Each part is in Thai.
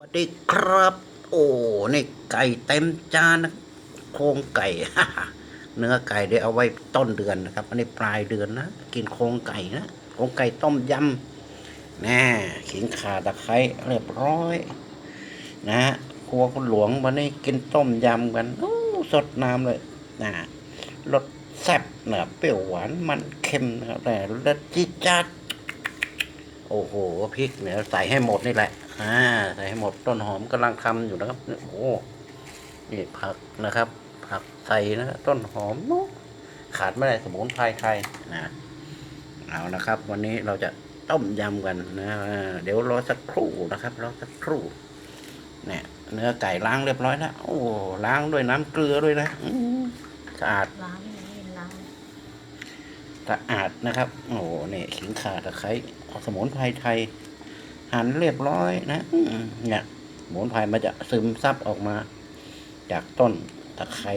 สวัสดีครับ โอ้นี่ไก่เต็มจานนะโครงไก่ เนื้อไก่ได้เอาไว้ต้นเดือนนะครับ อันนี้ปลายเดือนนะ กินโครงไก่นะโครงไก่ต้มยำแน่ขิงข่าตะไคร้เรียบร้อย นะฮะครัวคุณหลวงวันนี้กินต้มยำกันโอ้สดน้ำเลยนะรสแซ่บนะเปรี้ยวหวานมันเค็มนะแต่รสจี๊ดจัดโอ้โหพริกเนี่ยใส่ให้หมดนี่แหละ อ่าใส่ให้หมดต้นหอมกำลังทำอยู่นะครับเนี่ยโอ้โหนี่ผักนะครับ ผักใส่นะต้นหอมเนอะขาดไม่ได้สมุนไพรไทยนะเอานะครับ วันนี้เราจะต้มยำกันนะอ่าเดี๋ยวรอสักครู่นะครับรอสักครู่เนี่ยเนื้อไก่ล้างเรียบร้อยแล้วโอ้ล้างด้วยน้ำเกลือด้วยนะอืมสะอาดล้างไม่ได้ล้างสะอาดนะครับ โอ้โหนี่ขิงข่าตะไคร้เอาสมุนไพรไทย หั่นเรียบร้อยนะเนี่ยสมุนไพรมันจะซึมซับออกมา จากต้นตะไคร้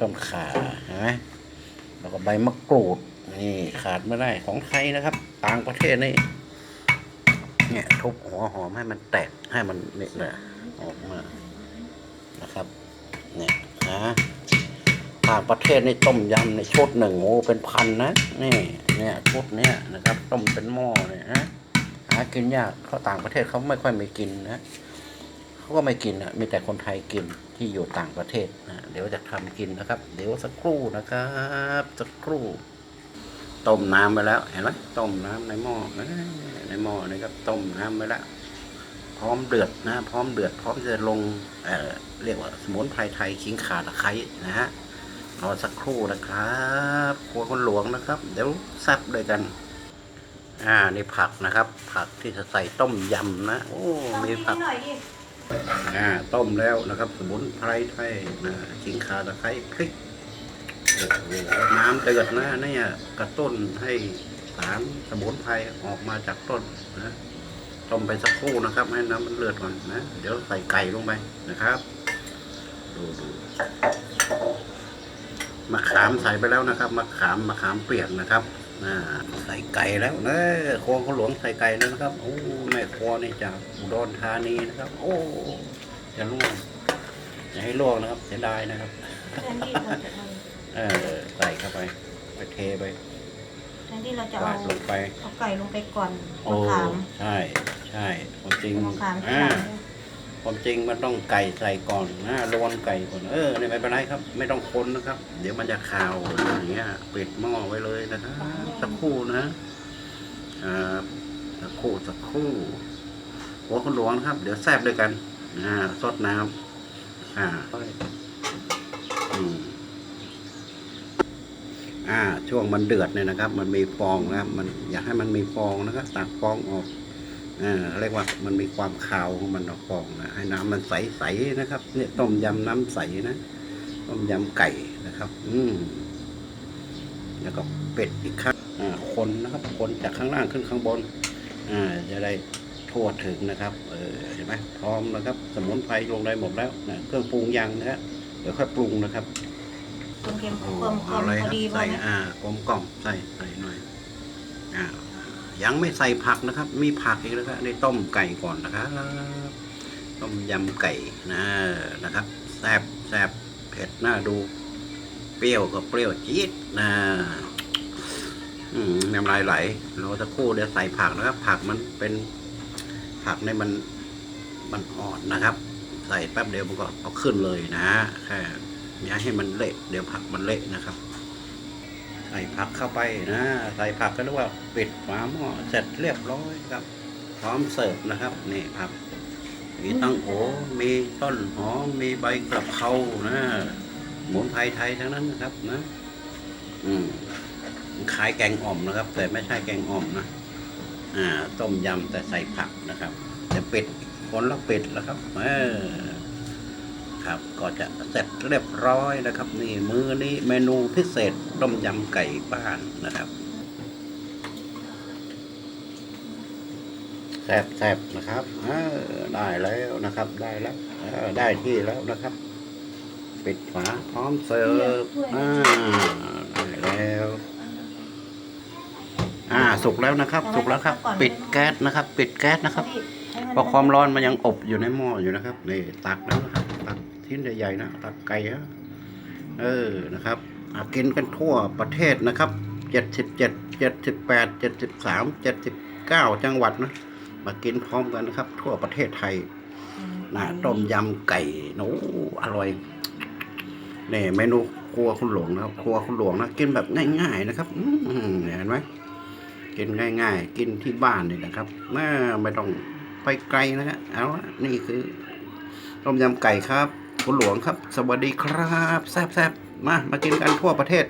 ต้นข่าเห็นไหมแล้วก็ใบมะกรูดนี่ขาดไม่ได้ของไทยนะครับ ต่างประเทศนี่เนี่ยทุบหัวหอมให้มันแตกให้มันเนี่ยนะออกมานะครับ เนี่ยนะต่างประเทศนี่ต้มยำในชุดหนึ่งโอ้เป็นพันนะนี่เนี่ยชุดเนี้ยนะครับ ต้มเป็นหม้อเนี่ยนะ หากินยากเขาต่างประเทศเขาไม่ค่อยม่กินนะเขาก็ไม่กินนะมีแต่คนไทยกินที่อยู่ต่างประเทศนะเดี๋ยวจะทำกินนะครับ เดี๋ยวสักครู่นะครับสักครู่ ต้มน้ำไปแล้วเห็นไหมต้มน้ำในหม้อในหม้อนี่ครับต้มน้ำไปแล้วพร้อมเดือดนะ พร้อมเดือดพร้อมจะลงเเรียกว่าสมุนไพรไทยขิงขาตะไคร้นะฮะรอสักครู่นะครับครัวคนหลวงนะครับ เดี๋ยวซับด้วยกัน อ่านี่ผักนะครับ ผักที่จะใส่ต้มยำนะโอ้มีผักหน่อยดิอ่าต้มแล้วนะครับ สมุนไพรไทยนะขิงข่าตะไคร้พริกโอ้โหน้ำเดือดนะเนี่ยกระตุ้นให้สารสมุนไพรออกมาจากต้นนะต้มไปสักครู่นะครับ ให้น้ำมันเลือดก่อนนะเดี๋ยวใส่ไก่ลงไปนะครับ ดูดูมะขามใส่ไปแล้วนะครับมะขามมะขามเปียกนะครับ อ่าใส่ไก่แล้วนะครัวเขาหลวงใส่ไก่แล้วนะครับ โอ้แม่ครัวนี่จากอุดรธานีนะครับ โอ้จะล่วงอย่าให้ล่วงนะครับเสียดายนะครับแทนที่เราจะเอาเออใส่เข้าไปไปเทไปแทนที่เราจะกวาเอาดลงไป เอาไก่ลงไปก่อนโอ้มะขามใช่ใช่ความจริงมะขามที่อ่า หลัง ความจริงมันต้องไก่ใส่ก่อนนะรวนไก่ก่อนเออนี่ไม่เป็นไรครับ ไม่ต้องคนนะครับ เดี๋ยวมันจะคาวอย่างเงี้ยปิดหม้อไว้เลยนะครับสักครู่นะอ่าสักครู่สักครู่หัวคุณหลวงนครับ เดี๋ยวแซบด้วยกันอ่าซดน้ำอ่าอืมอ่าช่วงมันเดือดเนี่ยนะครับ มันมีฟองนะครับมันอยากให้มันมีฟองนะครับตักฟองออก อ่าเรียกว่ามันมีความคาวของมันออกฟองนะให้น้ำมันใสๆนะครับ เนี่ยต้มยำน้ำใสนะ ต้มยำไก่นะครับ อืมแล้วก็เป็ดอีกครั้งอ่าคนนะครับ คนจากข้างล่างขึ้นข้างบน อ่า จะได้ทั่วถึงนะครับ เออเห็นไหมพร้อมนะครับ สมุนไพรลงได้หมดแล้วนะเครื่องปรุงยังนะฮะเดี๋ยวค่อยปรุงนะครับความเค็มโอ้ความคเอาวามเลยพคอรับดีพอใส่ไหมอ่ากลมกล่อมใส่ใส่หน่อยอ่า ยังไม่ใส่ผักนะครับ มีผักอีกแล้วครับนี่ต้มไก่ก่อนนะครับต้มยำไก่นะนะครับแซ่บแซ่บเผ็ดน่าดู เปรี้ยวก็เปรี้ยวจี๊ดนะอืมน้ำลายไหลเราจะครู่เดี๋ยวใส่ผักนะครับ ผักมันเป็นผักในมันมันอ่อนนะครับ ใส่แป๊บเดียวมันก็เอาขึ้นเลยนะแค่อย่าให้มันเละเดี๋ยวผักมันเละนะครับ ใส่ผักเข้าไปนะใส่ผักก็เรียกว่าปิดฝาหม้อเสร็จเรียบร้อยครับ พร้อมเสิร์ฟนะครับนี่ครับมีตั้งโอมีต้นหอมมีใบกระเพรานะหมุนไพรไทยทั้งนั้นนะครับนะ อืมขายแกงอ่อมนะครับ แต่ไม่ใช่แกงอ่อมนะอ่า ต้มยำแต่ใส่ผักนะครับแต่เป็ดคนละเป็ดแล้วครับ เออ ครับ ก็จะเสร็จเรียบร้อยนะครับ นี่มื้อนี้เมนูพิเศษต้มยำไก่บ้านนะครับแซ่บแซ่บนะครับเออได้แล้วนะครับ ได้แล้วเออได้ที่แล้วนะครับ ปิดฝาพร้อมเสิร์ฟอ่าได้แล้วอ่าสุกแล้วนะครับ สุกแล้วครับ ปิดแก๊สนะครับ ปิดแก๊สนะครับพี่ให้นเพราะความร้อนมันยังอบอยู่ในหม้ออยู่นะครับนี่ตักแล้วนะครับ ตักทิ้นใหญ่ๆนะตักไก่นะเออนะครับอากินกันทั่วประเทศนะครับเจ็ดสิบเจ็ดเจ็ดสิบแปดเจ็ดสิบสามเจ็ดสิบเก้าจังหวัดนะมากินพร้อมกันนะครับ ทั่วประเทศไทยอืมนะต้มยำไก่โน้อร่อยนี่เมนูครัวคุณหลวงนะครับ ครัวคุณหลวงนะกินแบบง่าย ๆนะครับอืมเห็นไหมกินง่าย ๆ กินที่บ้านนี่นะครับน่าไม่ต้องไปไกลนะฮะเอาละนี่คือต้มยำไก่ครับ คุณหลวงครับ สวัสดีครับ แซ่บมา มากินกันทั่วประเทศ